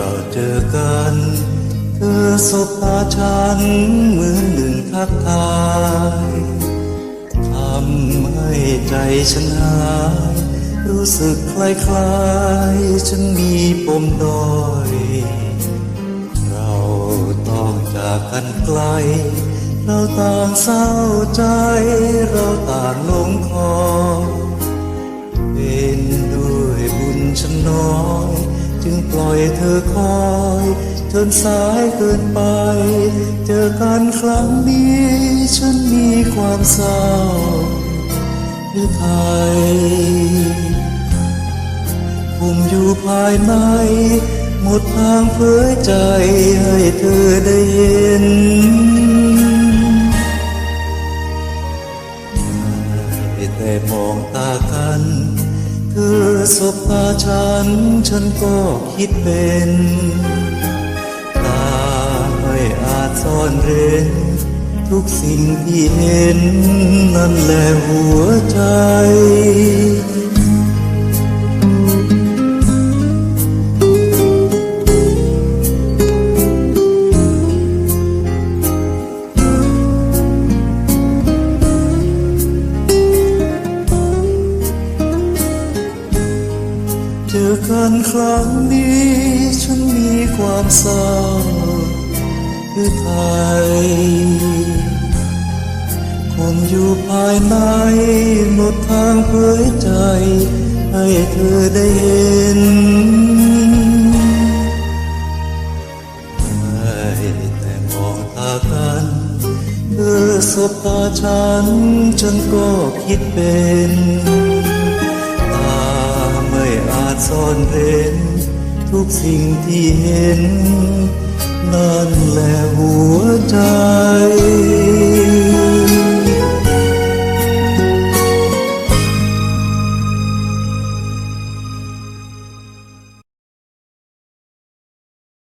เราเจอกัน เธอสบตาฉันเหมือนหนึ่งทักทายทำให้ใจฉันหายรู้สึกคล้ายคลายฉันมีปมด้อย เราต้องจากกันไกล เราต่างเศร้าใจ เราต่างลงคอ จึงปล่อยเธอคอยจนสายเกินไป เจอกันครั้งนี้ฉันมีความเศร้าหรือไทยผมอยู่ภายใน หมดทางเผยใจให้เธอได้เห็นแต่มองตากัน อสบตาฉัน ฉันก็คิดเป็นตาไม่อาจซ่อนเร้นทุกสิ่งที่เห็นนั่นแหละหัวใจ เจอกันครั้งนี้ฉันมีความเศร้าหรือไทยคงอยู่ภายในหมดทางเผยใจ ให้เธอได้เห็นได้แต่มองตากันเธอสบตาฉันฉันก็คิดเป็น อาจซ่อนเร้นทุกสิ่งที่เห็น นั่นแหละหัวใจ